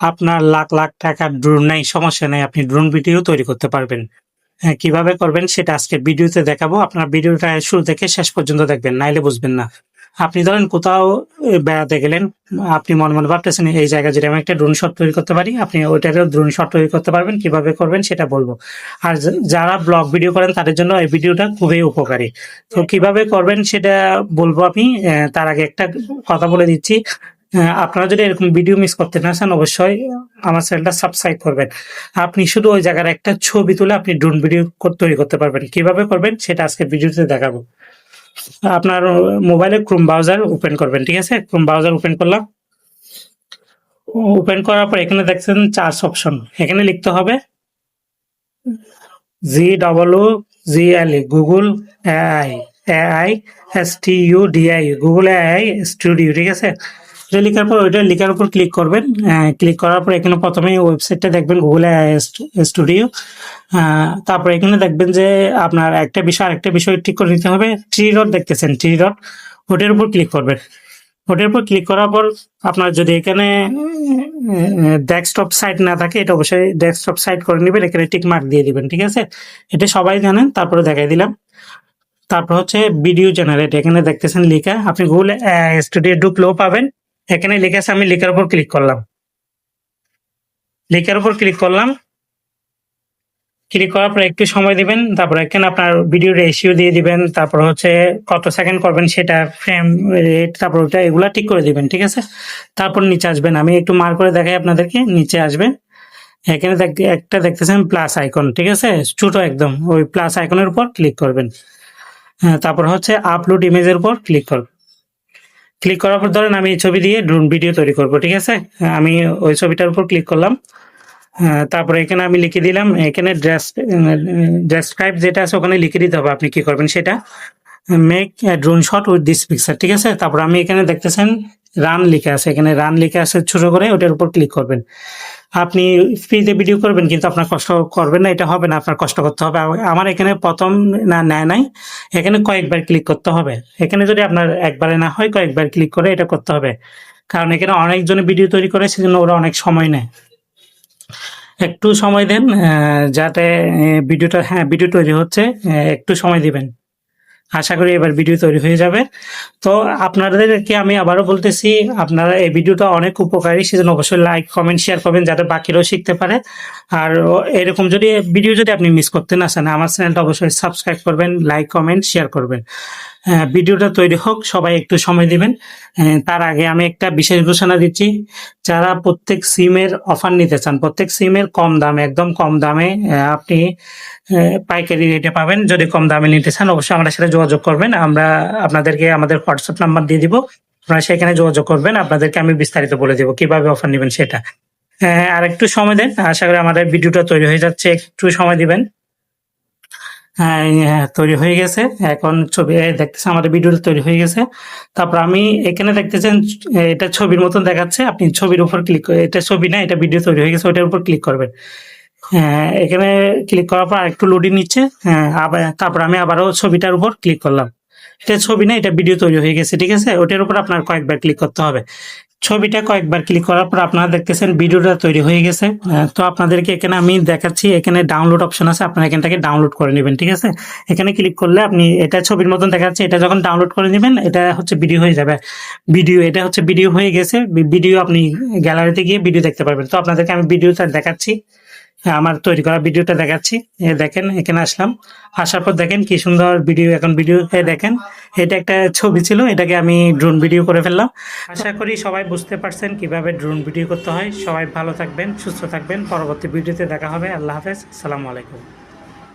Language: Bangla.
আপনার লাখ লাখ টাকার ড্রোন নাই সমস্যা নেই আপনি ড্রোন ভিডিও তৈরি করতে পারবেন। হ্যাঁ, কীভাবে করবেন সেটা আজকে ভিডিওতে দেখাবো। আপনার ভিডিওটা শুরু থেকে শেষ পর্যন্ত দেখবেন নাইলে বুঝবেন না। আপনি ধরেন কোথাও বেড়াতে গেলেন আপনি মনে মনে ভাবতেছেন এই জায়গায় যদি আমি একটা ড্রোন শট তৈরি করতে পারি আপনি ওইটারও ড্রোন শট তৈরি করতে পারবেন কীভাবে করবেন সেটা বলব। আর যারা ব্লগ ভিডিও করেন তাদের জন্য এই ভিডিওটা খুবই উপকারী। তো কীভাবে করবেন সেটা বলব আমি তার আগে একটা কথা বলে দিচ্ছি। আপনারা যদি এরকম ভিডিও মিস করতে না চান, অবশ্যই আমার চ্যানেলটা সাবস্ক্রাইব করবেন। আপনি শুধু ওই জায়গার একটা ছবি তুলে আপনি ড্রোন ভিডিও তৈরি করতে পারবেন। কীভাবে করবেন, সেটা আজকে ভিডিওতে দেখাবো। আপনার মোবাইলে ক্রোম ব্রাউজার ওপেন করবেন, ঠিক আছে? ক্রোম ব্রাউজার ওপেন করলাম। ওপেন করার পর এখানে দেখছেন চার্জ অপশন এখানে লিখতে হবে G double O G L Google AI AI S T U D I Google AI studio ঠিক আছে? এটা লেখার পর ওইটা লেখার উপর ক্লিক করবেন। ক্লিক করার পর এখানে প্রথমে ওয়েবসাইটটা দেখবেন গুগল স্টুডিও তারপর এখানে দেখবেন যে আপনার একটা বিষয়, আরেকটা বিষয় ঠিক করে নিতে হবে। থ্রি ডট দেখতেছেন থ্রি ডট ওটার উপর ক্লিক করবেন। ওটার উপর ক্লিক করার পর আপনার যদি এখানে ডেস্কটপ সাইট না থাকে, এটা অবশ্যই ডেস্কটপ সাইট করে নেবেন। এখানে টিক মার্ক দিয়ে দিবেন, ঠিক আছে? এটা সবাই জানেন, তারপরে দেখাই দিলাম। তারপর হচ্ছে ভিডিও জেনারেট এখানে দেখতেছেন লেখা। আপনি গুগল স্টুডিও ঢুকলেও পাবেন। এখানে লেখা আছে আমি লেখার উপর ক্লিক করলাম। লেখার উপর ক্লিক করলাম। ক্লিক করার পর একটু সময় দিবেন তারপর এখানে আপনার ভিডিও রেশিও দিয়ে দিবেন তারপর হচ্ছে কত সেকেন্ড করবেন সেটা ফ্রেম রেট তারপর ওটা এগুলা ঠিক করে দিবেন ঠিক আছে? তারপর নিচে আসবেন আমি একটু মার করে দেখাই আপনাদেরকে নিচে আসবেন। এখানে একটা দেখতেছেন প্লাস আইকন ঠিক আছে? ছোট একদম ওই প্লাস আইকনের উপর ক্লিক করবেন। হ্যাঁ, তারপর হচ্ছে আপলোড ইমেজের উপর ক্লিক করবেন। ক্লিক করার পর ধরেন আমি এই ছবি দিয়ে ড্রোন ভিডিও তৈরি করব, ঠিক আছে? আমি ওই ছবিটার উপর ক্লিক করলাম। তারপরে এখানে আমি লিখে দিলাম, এখানে ড্রেস ডেসক্রাইব যেটা আছে ওখানে লিখে দিতে হবে আপনি কি করবেন সেটা। Make drone shot with this picture ঠিক আছে? তারপর আমি এখানে দেখতেছেন রান লিখে আছে। এখানে রান লিখে আছে ছোট করে, ওটার উপর ক্লিক করবেন। আপনি ফ্রিতে ভিডিও করবেন, কিন্তু আপনার কষ্ট করবেন না, এটা হবে না, আপনার কষ্ট করতে হবে। আমার এখানে প্রথম না, নেয় নাই। এখানে কয়েকবার ক্লিক করতে হবে। এখানে যদি আপনার একবারে না হয়, কয়েকবার ক্লিক করে এটা করতে হবে। কারণ এখানে অনেকজনে ভিডিও তৈরি করে, সেজন্য ওরা অনেক সময় নেয়। একটু সময় দেন যাতে ভিডিওটা হ্যাঁ ভিডিও তৈরি হচ্ছে একটু সময় দিবেন। আশা করি এবার ভিডিও তৈরি হয়ে যাবে। তো আপনাদেরকে আমি আবারও বলতেছি, আপনারা এই ভিডিওটা অনেক উপকারী, সেজন্য অবশ্যই লাইক কমেন্ট শেয়ার করবেন যাতে বাকিরাও শিখতে পারে। আর এরকম যদি ভিডিও যদি আপনি মিস করতে না চান, আমার চ্যানেলটা অবশ্যই সাবস্ক্রাইব করবেন লাইক কমেন্ট শেয়ার করবেন। ভিডিওটা তৈরি হোক সবাই একটু সময় দিবেন। তার আগে আমি একটা বিশেষ ঘোষণা দিচ্ছি যারা প্রত্যেক সিমের অফার নিতে চান প্রত্যেক সিমের কম দামে একদম কম দামে আপনি পাইকারি রেটে পাবেন। যদি কম দামে নিতে চান অবশ্যই আমাদের সাথে যোগাযোগ করবেন। আমরা আপনাদেরকে আমাদের হোয়াটসঅ্যাপ নাম্বার দিয়ে দিব আপনারা সেখানে যোগাযোগ করবেন আপনাদেরকে আমি বিস্তারিত বলে দেবো কীভাবে অফার নেবেন সেটা। আর একটু সময় দেন আশা করি আমাদের ভিডিওটা তৈরি হয়ে যাচ্ছে একটু সময় দিবেন। হ্যাঁ হ্যাঁ, তৈরি হয়ে গেছে। এখন ছবি দেখতেছে আমাদের ভিডিওটা তৈরি হয়ে গেছে। তারপর আমি এখানে দেখতেছেন এটা ছবির মতন দেখাচ্ছে। আপনি ছবির উপর ক্লিক এটা ছবি না, এটা ভিডিও তৈরি হয়ে গেছে ওইটার উপর ক্লিক করবেন। হ্যাঁ এখানে ক্লিক করার পর একটু লোডিং নিচ্ছে। হ্যাঁ আবার, তারপর আমি আবারও ছবিটার উপর ক্লিক করলাম। এটা ছবি না, এটা ভিডিও তৈরি হয়ে গেছে, ঠিক আছে? ওটার উপর আপনার কয়েকবার ক্লিক করতে হবে। ছবিটা কয়েকবার ক্লিক করার পর আপনারা দেখতেছেন ভিডিওটা তৈরি হয়ে গেছে। তো আপনাদেরকে এখানে আমি দেখাচ্ছি, এখানে ডাউনলোড অপশন আছে, আপনারা এখান থেকে ডাউনলোড করে নেবেন, ঠিক আছে? এখানে ক্লিক করলে আপনি এটা ছবির মতন দেখাচ্ছে, এটা যখন ডাউনলোড করে নেবেন, এটা হচ্ছে ভিডিও হয়ে যাবে। ভিডিও এটা হচ্ছে ভিডিও হয়ে গেছে ভিডিও আপনি গ্যালারিতে গিয়ে ভিডিও দেখতে পারবেন। তো আপনাদেরকে আমি ভিডিওটা দেখাচ্ছি। আমার তৈরি করা ভিডিওটা দেখাচ্ছি। এ দেখেন, এখানে আসলাম। আসার পর দেখেন কি সুন্দর ভিডিও, এখন ভিডিও, এ দেখেন, এটা একটা ছবি ছিল, এটাকে আমি ড্রোন ভিডিও করে ফেললাম। আশা করি সবাই বুঝতে পারছেন কীভাবে ড্রোন ভিডিও করতে হয়। সবাই ভালো থাকবেন, সুস্থ থাকবেন। পরবর্তী ভিডিওতে দেখা হবে। আল্লাহ হাফেজ। আসসালামু আলাইকুম।